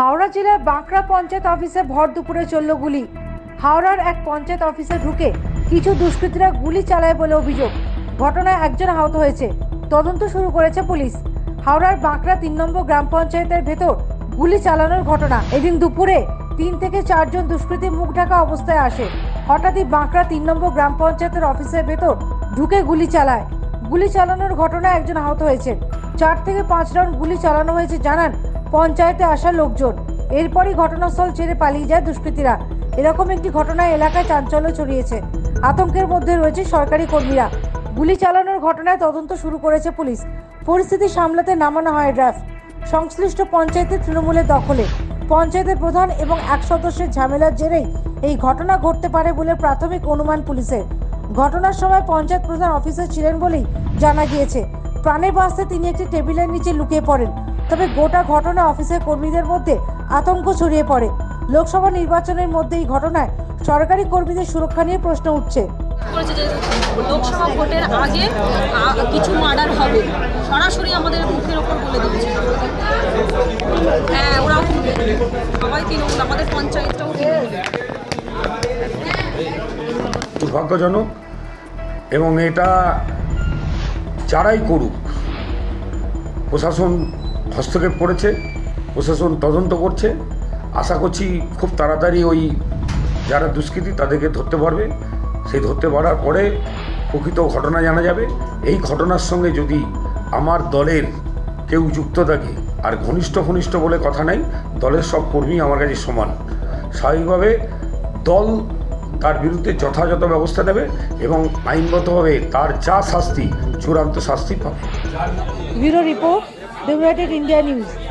হাওড়া জেলার বাঁকড়া পঞ্চায়েত অফিসে ভর দুপুরে চলল গুলি। হাওড়ার এক পঞ্চায়েত অফিসে ঢুকে কিছু দুষ্কৃতীরা গুলি চালায় বলে অভিযোগ। ঘটনায় একজন আহত হয়েছে। তদন্ত শুরু করেছে পুলিশ। হাওড়ার বাঁকড়া তিন নম্বর গ্রাম পঞ্চায়েতের ভেতর গুলি চালানোর ঘটনা। এদিন দুপুরে তিন থেকে চারজন দুষ্কৃতী মুখ ঢাকা অবস্থায় আসে। হঠাৎই বাঁকড়া তিন নম্বর গ্রাম পঞ্চায়েতের অফিসের ভেতর ঢুকে গুলি চালায়। গুলি চালানোর ঘটনায় একজন আহত হয়েছে। চার থেকে পাঁচ রাউন্ড গুলি চালানো হয়েছে, জানান পঞ্চায়েতে আসা লোকজন। এরপরই ঘটনাস্থল ছেড়ে পালিয়ে যায় দুষ্কৃতীরা। এরকম একটি ঘটনায় এলাকায় চাঞ্চল্য ছড়িয়েছে। আতঙ্কের মধ্যে রয়েছে সরকারি কর্মীরা। গুলি চালানোর ঘটনায় তদন্ত শুরু করেছে পুলিশ। পরিস্থিতি সামলাতে নামানো হয় ড্রাফট। সংশ্লিষ্ট পঞ্চায়েতের তৃণমূলের দখলে। পঞ্চায়েতের প্রধান এবং এক সদস্যের ঝামেলার জেরেই এই ঘটনা ঘটতে পারে বলে প্রাথমিক অনুমান পুলিশের। ঘটনার সময় পঞ্চায়েত প্রধান অফিসে ছিলেন বলেই জানা গিয়েছে। প্রাণে বাঁচতে তিনি একটি টেবিলের নিচে লুকিয়ে পড়েন। তবে গোটা ঘটনা অফিসের কর্মীদের মধ্যে আতঙ্ক ছড়িয়ে পড়ে। লোকসভা নির্বাচনের মধ্যে এই ঘটনায় সরকারি কর্মীদের সুরক্ষা নিয়ে প্রশ্ন উঠছে। করেছে যে লোকসভা ভোটের আগে কিছু মার্ডার হবে। সরাসরি আমাদের মুখের ওপর বলে দিচ্ছে। হ্যাঁ ওরাও সবাই তৃণমূল আমাদের পঞ্চায়েতটাও দুর্ভাগ্যজনক এবং এটা যারাই করুক প্রশাসন হস্তক্ষেপ করেছে, প্রশাসন তদন্ত করছে। আশা করছি খুব তাড়াতাড়ি ওই যারা দুষ্কৃতী তাদেরকে ধরতে পারবে। সেই ধরতে পারার পরে প্রকৃত ঘটনা জানা যাবে। এই ঘটনার সঙ্গে যদি আমার দলের কেউ যুক্ত থাকে, আর ঘনিষ্ঠ ঘনিষ্ঠ বলে কথা নাই, দলের সব কর্মী আমার কাছে সমান। স্বাভাবিকভাবে দল তার বিরুদ্ধে যথাযথ ব্যবস্থা নেবে এবং আইনগতভাবে তার যা শাস্তি, চূড়ান্ত শাস্তি পাবে। Bureau report. United India News.